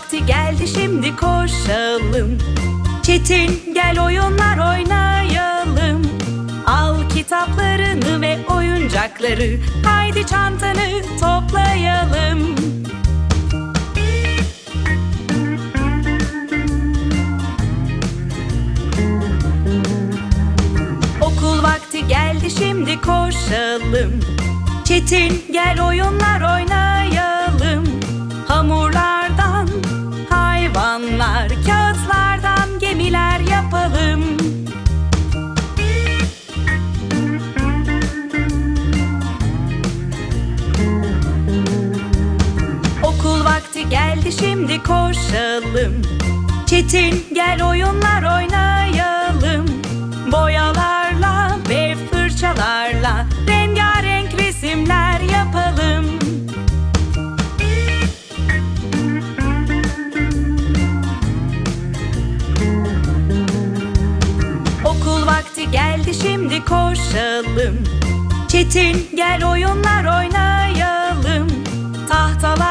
vakti geldi şimdi koşalım. Çetin gel oyunlar oynayalım. Al kitaplarını ve oyuncakları Haydi çantanı toplayalım. Okul vakti geldi şimdi koşalım. Çetin gel oyunlar oynayalım geldi şimdi koşalım. Çetin gel oyunlar oynayalım. Boyalarla ve fırçalarla Rengarenk resimler yapalım. Okul vakti geldi şimdi koşalım. Çetin gel oyunlar oynayalım. Tahtalardan